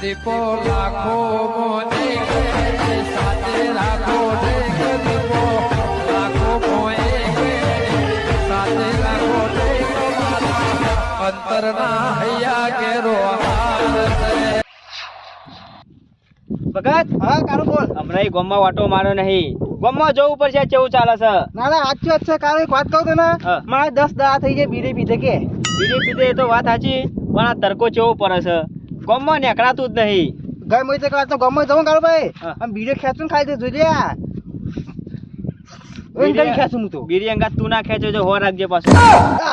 દીપો લાખો મોને સાથે રાખો દીપો. લાખો મોએ સાથે રાખો અંતરના હૈયા કેરો ભગત હા કારો બોલ. હમણાં ગોમમાં વાટો મારો નહીં. ગોમમાં જવું પડશે કેવું ચાલે છે. ના ના સાચી વાત છે. કારું એક વાત કહું તને. મારે દસ દા થઈ ગયા બીડે પીધે કે. બીજે પીધે એ તો વાત સાચી પણ આ તડકો ચેવો પડે છે? ગોમમાં નીકળાતું જ નહીં. ગઈ મોઈ તો તો ગમે જવું કારું ભાઈ? આમ બીડે ખેંચું ખાઈ દે જોજે આ. ના ના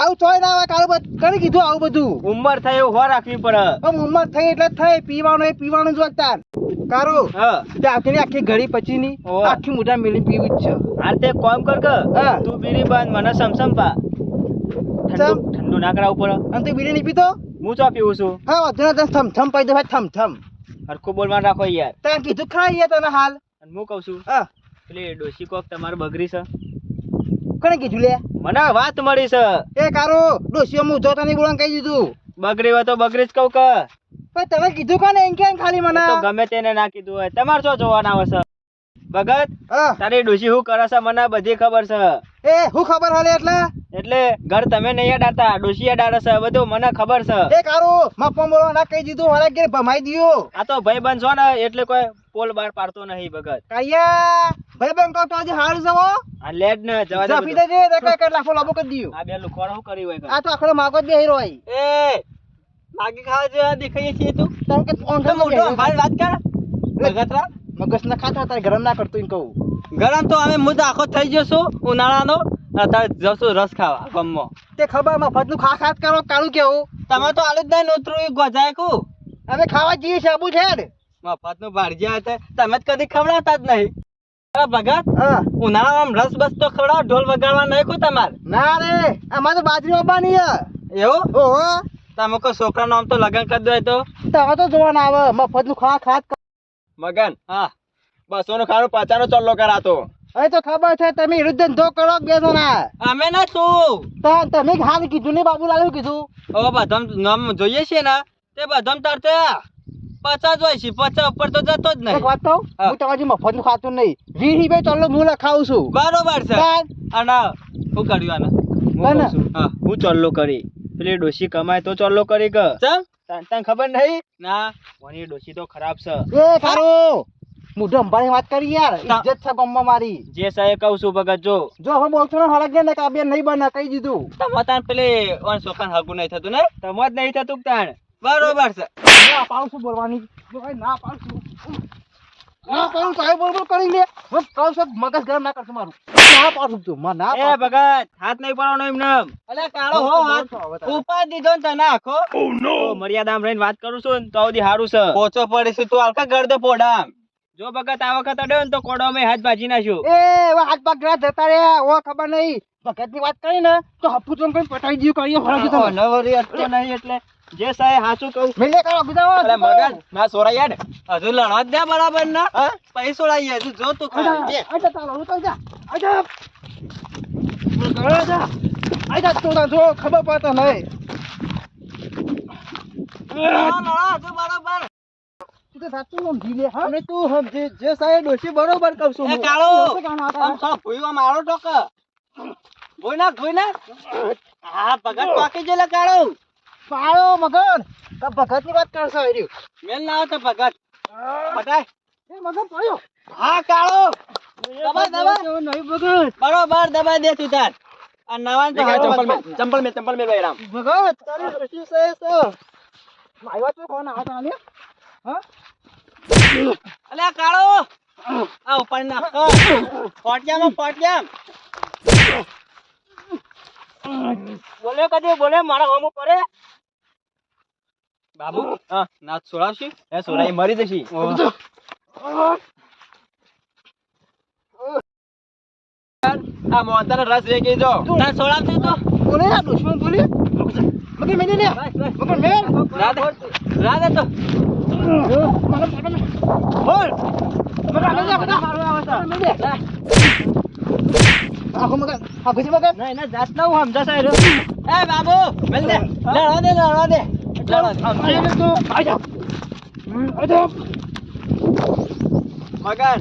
ઉંમર થાય એવું હો રાખવી પડે. ઉંમર થઈ એટલે થઈ પીવાનું એ પીવાનું જ વાગતા કારું હા. તે આખી આખી ઘડી પછી ની આખી મોઢા મેલી પીવી જ છે. હાલ તે કોમ કર કે તું બીડી બાંધ મને સમસમ પા. ઠંડુ. ઠંડુ ના કરાવવું પડે. અને તું બીડી નહીં પીતો? હું ચા પીવું છું? હા વધુ તને થમ થમ પાઈ દે ભાઈ થમ થમ. હરખું બોલવાનું રાખો યાર. તને કીધું ખરા યાર તને હાલ. અને હું કહું છું હા. એટલે ડોશી કોક તમારે બગરી છે. કોને કીધું લે? મને વાત મળી છે. એ કારો ડોસીઓ હું જો તને બોલવાનું કહી દીધું. બગરી હોય તો બગરી જ કહું કે. પણ તમે કીધું કોને એમ કેમ ખાલી મને તો ગમે તેને ના કીધું હોય. તમારે શું જોવાના આવે છે. ભગત તારી ડોશી શું કરે છે મને બધી ખબર છે. એ હું ખબર હાલે એટલે? એટલે ઘર તમે નહીં અડાતા ડોશી અડાડે છે બધું મને ખબર છે. એ કારો મપ્પા બોલો ના કહી દીધું મારા ઘેર ભમાઈ દિયો. આ તો ભાઈ બંધ છો ને એટલે કોઈ પોલ બાર પાડતો નહીં ભગત. કાયા ભાઈ બેન તો આજે હાલ જવો આ લેડ ને જવા દે જપી દેજે કઈ કઈ લાફો લાબો કરી દીયો. આ બે લુખવાડો શું કરી હોય આ તો આખડો માગો જ બેહી રોય. એ માગી ખાવા જેવા દેખાય છે તું? તમ કે ઓંઠો મોઢો સંભાળ વાત કર. ભગતરા મગજ ના ખાતા તારે ગરમ ના કરતું એમ કહું. ગરમ તો અમે મુદ્દા આખો થઈ જશું ઉનાળાનો અત્યારે જશું રસ ખાવા ગમમાં તે ખબર મફતનું ખા ખાત કરો કાળું કેવું? તમે તો આલુ જ નહીં નોતરું એ ગોજાય કુ? અમે ખાવા જઈએ છીએ આબુ છે ને? મફતનું ભાડજ્યા હતા તમે જ કદી ખવડાવતા જ નહીં. અરે ભગત? ઉનાળામાં રસ બસ તો ખવડાવો ઢોલ વગાડવા નહીં કો તમારે? ના રે અમારે તો બાજરી ઓબાની એવું? ઓહો. તમે કોઈ છોકરાનું આમ તો લગન કરી દો તો. તમે તો જોવા ના આવે મફતનું ખા ખાત મગન હા. બસો નું ખાવાનું પચાનો ચલ્લો કરાતો. હવે તો ખબર છે તમે વિરુદ્ધ ધંધો કરો કે બેસો ના? અમે ના તું તો તમે હાલ કીધું ને બાબુલાલ કીધું? હવે બધા નામ જોઈએ છે ને તે બધા તરતે પચાસ હોય છે પચાસ ઉપર તો જતો જ નહીં. વાત કહું હું. તમારી મફતનું ખાતું નહીં. વીસ રૂપિયા ચાલો હું લખાવું છું. બરોબર છે. અને શું કર્યું આને? હું કોને? કહું છું. હા. હું ચોલ્લો કરી. પેલી ડોશી કમાય તો ચોલ્લો કરી કે. તને તને ખબર નહીં? ના. ઓની ડોશી તો ખરાબ છે. એ કારો મોઢો અંબાણી વાત કરી યાર ઇજ્જત છે ગામમાં મારી. જે સાહેબ કહું છું ભગત જો. જો હવે બોલતો ને હળગે ને કાબે નહીં બને કહી દીધું. તમારે તાન પેલી ઓન સોખાન હગું નહીં થતું ને? તમાર જ નહીં થતું તાણ. બરોબર છે. ના પાડું છું બોલવાની. ના પાડું છું. ના પાડું સાહેબ બોલ બોલ કરી લે. હું કહું છું મગજ ગરમ ના કરશું મારું ના પાડું છું માં ના એ ભગત હાથ નહીં પડવાનો એમને અલે કાળો હો હાથ. ઉપાડ દીધો ને તને આખો. તો મર્યાદામાં રહીને વાત કરું છું તો સુધી સારું છે. પોચો પડે છે તું હલકા ગરદે પોડામ. જો ભગત આ વખત અડ્યો ને તો કોડો અમે હાથ ભાજી નાખ્યો એ હાથ પગ ગ્રાસ જતા રે ઓ ખબર નહીં. ભગતની વાત કરી ને તો હપુ ચમ કઈ પટાઈ દીધું કરીએ ફરક નવરી અટકો નહીં એટલે જે સાહેબ હાચું કહું. મિલે કરો બીજા અરે મગન ના સોરા યાર. હજુ લણવા જ દે બરાબર ના. પૈસો સોળાઈએ હજુ જો તું ખાલી. અચ્છા ચાલો તો જા. આજા. આજા આજા. તું ના જો ખબર પડતો નહીં. લણવા, બરાબર. તું સાચું સમજી લે હા? અને તું સમજી જે સાહેબ ડોશી બરોબર કહું છું એ કાળો? આમ સા ભૂઈવા મારો ટોક. ભૂઈ ના ભૂઈ ના હા ભગત પાકી જેલા કાળો. પાળો મગન તો ભગતની વાત કરશો એ રહ્યું. મેલ ના આવે તો ભગત. પટાય એ મગન પાયો. હા કાળો. દબા દબા નહીં ભગત. બરોબર દબા દે તું તાર. આ નવાન તો ચંપલ મે ચંપલ મે ચંપલ મે ભાઈ રામ. ભગત તારી ડોશી સે સો માયવા તો કોણ? આવતા ને હા? અલે કાળો! આ ઉપર નાખ ફોટિયામાં ફોટિયામ બોલે કદી બોલે મારા હોમ પડે. બાબુ હા નાચ છોડાવશી એ છોડાઈ મરી જશી. આ મોંતાનો રસ વેગી જો તાર છોડાવતી તો? બોલે આ દુશ્મન બોલે. મગર મેને લે. મગર મેન રાધે રાધે તો. આખો મગન આખો જી મગન ના જાત ના હું સમજા સાહેબ એ બાબુ મેલ દે લડવા દે લડવા દે મગન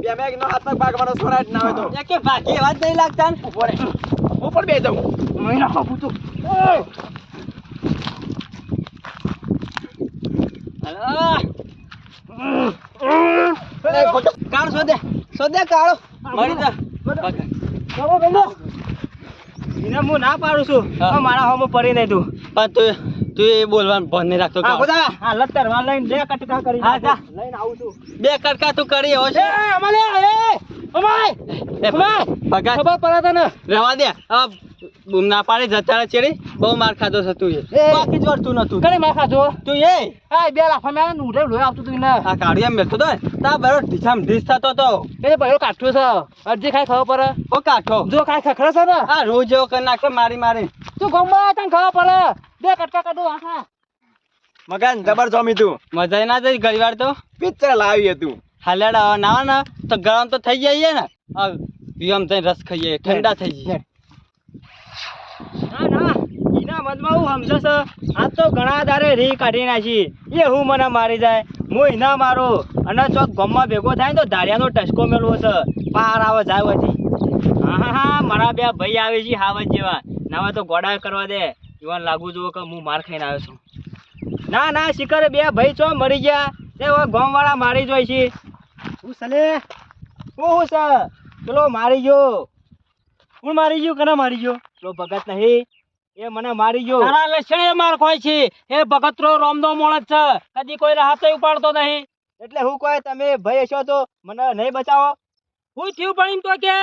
બે મેઘ નો હાથમાં ભાગવાનો સોરાટ ના હોય તો કે ભાગી જ નહીં લાગતા ઉપર ઉપર બે જાઉં. મહિના ખાપું શોધે શોધે કાળો. મરી જા ચાલો ગમે એને હું ના પાડું છું. મારા હોમો પડી નહીં તું પણ તું તું એ બોલવાનું ભણ નહીં રાખતો હા ખુદા હા લત્તરમાં લઈને બે કટકા કરી હા જા. લઈને આવું છું. બે કટકા તું કરી હો છે. અમાલે એ અમાય ભગા. ખબર પડે તને? રહેવા દે. હવે બૂમ ના પાડે જતા રહે બહુ માર ખાધો છે તું એ. બાકી જ વળતું નતું. કને માર ખાધો? તું એ. આ બે લાફા મેં ઉડે લોય આવતું તું ને આ કાઢી એમ બેઠો તો તા બરો ઢીસામ ઢીસ થતો તો. એ ભાઈઓ કાઠો છે. અરજી ખાઈ ખાવ પર ઓ કાઠો. જો ખાઈ ખખડે છે ને? આ રોજ જેવો કર નાખે મારી મારી. તું ગમવા તને ખબર પડે? બે કટકા કાઢો આખા. મગન જબર જોમી તું. મજા ના જઈ ઘણી વાર તો. પિક્ચર લાવી હતું હાલેડ ના ને તો ગરમ તો થઈ જઈએ ને. આ વિયમ તઈ રસ ખાઈએ ઠંડા થઈ જઈએ ના ના એના મનમાં હું સમજો છો. આ તો ઘણા દારે રી કાઢી નાખી. એ હું મને મારી જાય. હું એના મારો. અને ચોક ગમમાં ભેગો થાય તો ધારિયાનો ટસકો મેળવો છે. પાર આવે જાય હા મારા બે ભાઈ આવે છે હાવજ જેવા. નાવા તો ગોડા કરવા દે. એવા લાગુ જુઓ કે હું માર ખાઈને આવ્યો છું. ના ના શિખર બે ભાઈ ચો મરી ગયા. તે ગોમ વાળા મારી જોઈ છે. હું સલે? હું હું છે પેલો મારી ગયો. કોણ મારી ગયો કને મારી ગયો? લો ભગત નહીં. એ મને મારી ગયો. તારા લક્ષણે માર કોઈ છે. એ ભગતરો રોમદો મોળદ છે. કદી કોઈ હાથે ઉપાડતો નહીં. એટલે હું કહે તમે ભય છો તો મને નહીં બચાવો? હું થયું પણ એમ તો કે?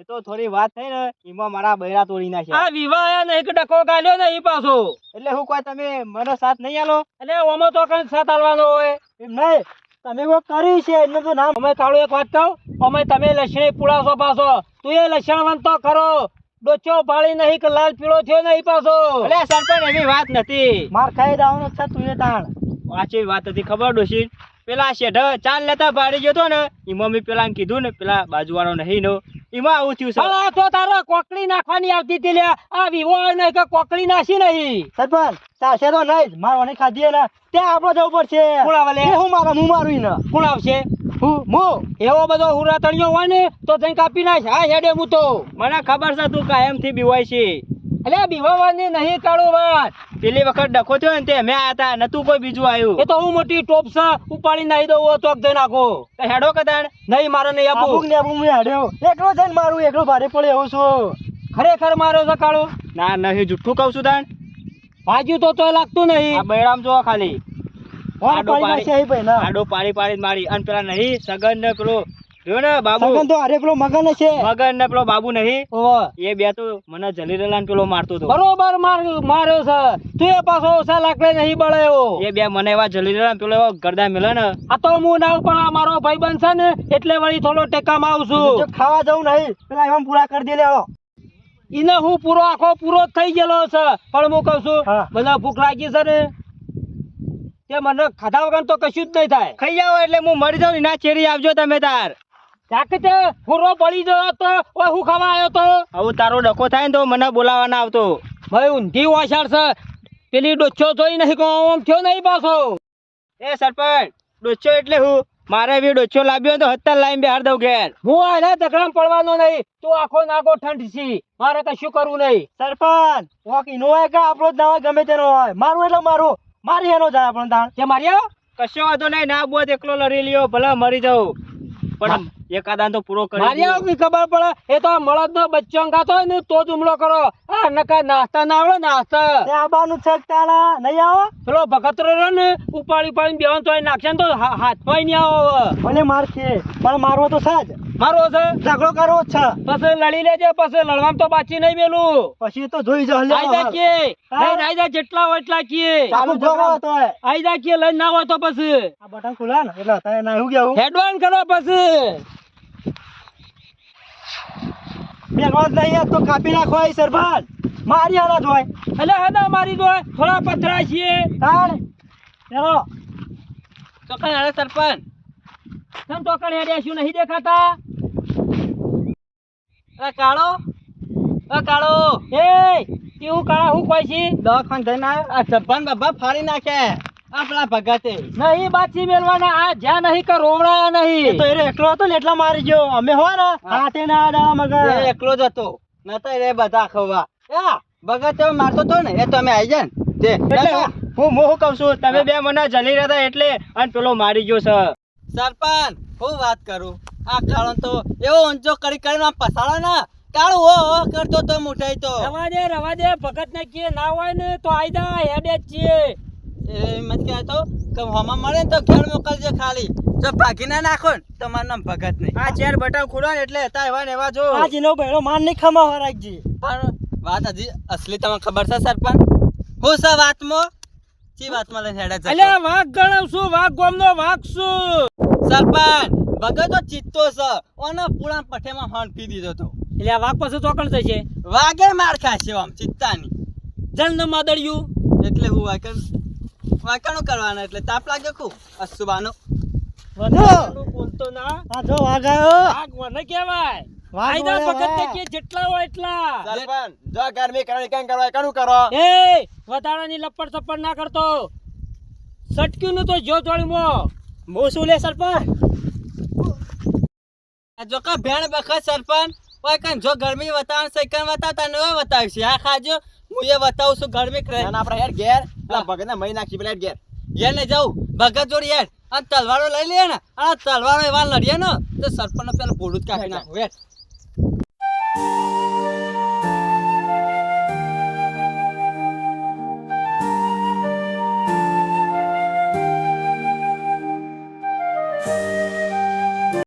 એ તો થોડી વાત થઈ ને એમાં મારા બૈરા તોડી નાખ્યા. આ વિવાહ ને એક ડકો ગાલ્યો નહીં પાછો. એટલે હું કહે તમે મને સાથ નહીં આલો? એટલે ઓમો તો કઈ સાથ આલવાનો હોય? એમ નહીં. તમે કોઈ કર્યું છે? એનું તો નામ અમે કાળો એક વાત કહું? અમે તમે લક્ષણે પુડાશો પાછો. તું એ લક્ષણ તો ખરો. ડોચો પાળી નહીં કે લાલ પીળો થયો નહીં પાછો. એટલે સરપંચ એવી વાત નથી. માર ખાઈ દાવાનો છે તું એ તાણ. વાંચી વાત હતી ખબર ડોશી? પેલા શેઢ ચાલ લેતા ભાડી ગયો તો ને એ મમ્મી પેલા કીધું ને પેલા બાજુવાળો નહીં નો. એમાં આવું થયું પણ આ તો તારો કોકડી નાખવાની આવતી હતી લે આ વિવો નહીં કે કોકડી નાખી નહીં. સરપંચ ચાલશે તો નહીં મારવાની ખાધી ને ત્યાં આપણે જવું પડશે. કોણ આવે લે? હું મારા હું મારું ને કોણ આવશે? હું મો એવો બધો હુરા તળિયો હોય ને તો તઈ કાપી નાખ. હા હેડે હું તો. મને ખબર છે તું કાયમથી બીવાય છે. એટલે બીવાવાની નહીં કાળો વાત. પેલી વખત ડખો થયો ને તે મેં આયા હતા નતું કોઈ બીજું આવ્યું એ તો હું મોટી ટોપ છે ઉપાડી નાખી દઉં ચોક દઈ નાખો હેડો કદાણ. નહીં મારે નહીં આપું. ને આપું મેં હેડ્યો. એકલો જઈને મારું એકલો ભારે પડે એવું છું. ખરેખર મારો છે કાળો? ના નહીં જુઠ્ઠું કહું છું તાણ. ભાજ્યું તો તોય લાગતું નહીં. આ બૈરામ જો ખાલી. આડો પાડી પાડી મારી. અને પેલા નહીં સગન ને પેલો રહ્યો ને બાબુ? તો અરે પેલો મગન છે. મગન ને પેલો બાબુ નહીં? એ બે તો મને જલીરેલા ને પેલો મારતો હતો. બરોબર માર માર્યો છે. તું એ પાછો ઓછા લાકડે નહીં બળાયો. એ બે મને એવા જલીરેલા પેલો એવો ગરદા મેલે ને. આ તો હું ના પણ આ મારો ભાઈ બનશે ને એટલે વળી થોડો ટેકામાં આવશું ખાવા જવું નહીં. પેલા એમ પૂરા કરી દે લેવો ઈને હું પૂરો આખો પૂરો જ થઈ ગયેલો છે. પણ હું કહું છું મને બધા ભૂખ લાગી છે ને તે મને ખાધા વગર તો કશું જ નહીં થાય. ખાઈ જાવ એટલે હું મરી જાઉં ના ચેરી આવજો તમે તાર. ચાકે તે પડી ગયો તો ઓય હું ખાવા આવ્યો તો? હવે તારો ડકો થાય ને તો મને બોલાવાના આવતો. ભાઈ ઊંધી વાછાડ છે. પેલી ડોચ્છો જોઈ નહીં કહો આમ થયો નહીં પાછો. એ સરપંચ ડોચો એટલે હું? મારે બી ડોચો લાવ્યો તો હત્તર લાઈન બહાર દઉં ઘેર. હું આને તકરામ પડવાનો નહીં. તું આખો નાગો ઠંડ છી. મારે કશું કરવું નહીં. સરપંચ! વોક ઇનો હોય કે આપણો જ ના હોય ગમે તેનો હોય. મારું એટલે મારું. મારી એનો જાય આપણો તાણ કે મારી કશો વાંધો નહીં. ના બોત એકલો લડી લ્યો. ભલે મરી જાઉં. પણ એકાદાન તો પૂરો કરી મારી. આવ ખબર પડે એ તો મળદ નો બચ્ચો અંગાતો હોય ને તો જ હુમલો કરો આ નકા નાસ્તા ના આવડે નાસ્તા આવવાનું છે તાળા નહીં આવો પેલો ભગતરો રહ્યો ને ઉપાડી ઉપાડી બેવાનું તો નાખશે ને તો હાથમાં નહીં આવો. ભલે મારશે પણ મારવો તો સાજ મારો છે? ઝઘડો કરવો છે. પછી લડી લેજે પછી લડવામાં તો બાચી નહીં મેલું. પછી તો જોઈ જાવ આયદા કે નહીં આયદા જેટલા હોય એટલા કીએ. આયદા કે લઈ ના હોય તો પછી. આ બટન ખુલા ને એટલે તને ના હું કેવું હેડવાન કરો પછી. બેનવાજ નહીં આ તો કાપી નાખો આ સરપંચ મારી હાલત હોય. એટલે હદા મારી જોય થોડા પથરા છીએ. તાણ. ચલો તો કઈ સરપંચ. તમ તો કઈ હેડ્યા શું નહીં દેખાતા? એ કાળો. એ કાળો. એ કેવું કાળા હું કોઈ છી? દવાખાન જઈને આવ્યો. આ સરપંચ બાબા ફાડી નાખે. આપણા ભગતે. નહીં બાચી મેલવાના. આ જ્યાં નહીં કે રોવડા નહીં. તો એ એકલો હતો ને એટલા મારી ગયો. અમે હો ને હાથે ના ડાળા મગર. એકલો જ હતો. નતા એ બધા ખવા. યા ભગત મારતો તો ને એ તો અમે આવી જાય ને તે એટલે હું હું કહું છું? તમે બે મને જલી રહ્યા હતા એટલે અને પેલો મારી ગયો સર સરપંચ હું વાત કરું? આ કાળો તો એવો ઊંચો કરી કરીને આમ પસાડો ને. કાળો હો હો કરતો તો મુઠાઈ તો. રવા દે રવા દે ભગત ને કે ના હોય ને તો આયદા હેડે છીએ એ મત કહેતો કે હમા મળે ને તો ઘેર મોકલજે ખાલી. જો ભાગી ના નાખો ને તમારું નામ ભગત નહીં. આ ચેર બટન ખુલો ને એટલે હતા એવા ને એવા જો. આ જીનો બેડો માન નહીં ખમા રાખજી. પણ વાત હજી અસલી તમને ખબર છે સરપંચ? હું છે વાતમાં? ચી વાતમાં લઈને હેડે છે અલ્યા વાઘ ગણાવ છું વાઘ ગોમનો વાઘ છું. સરપંચ! ભગત તો ચિત્તો છે. ઓના પુરાણ પઠેમાં હણફી દીધો તો. એટલે આ વાઘ પાછો ચોકણ થશે વાઘે માર ખાશે આમ ચિત્તાની. જન માદળ્યું. એટલે હું વાકણ વાકણો કરવાનો એટલે તાપ લાગે ખૂબ. અસુબાનો. વધારાનું બોલતો ના. આ જો વાઘ આવ્યો. વાઘ મને કહેવાય. કે જેટલા હોય એટલા. સરપંચ જો ગરમી કરવાની કેમ કરવા કરું કરો. એ વધારાની લપડ સપડ ના કરતો. સટક્યું નું તો જો થોડી મો હું શું લે સરપંચ. જો કા ભેણ બખત સરપંચ ઓય કન જો ગરમી વતાવણ છે કન વતાવતા ન વતાવશે આ ખાજો. હું એ બતાવું છું ગરમી કરે. ના આપણે યાર ઘેર. પેલા ભગત ને મહી નાખી પેલા ઘેર. ઘેર ને જાઉં. ભગત જોડી યાર અને તલવારો લઈ લે ને. આ તલવારો એવા લડીએ ને તો સરપંચ પેલું ભોડું જ કાઢી નાખું.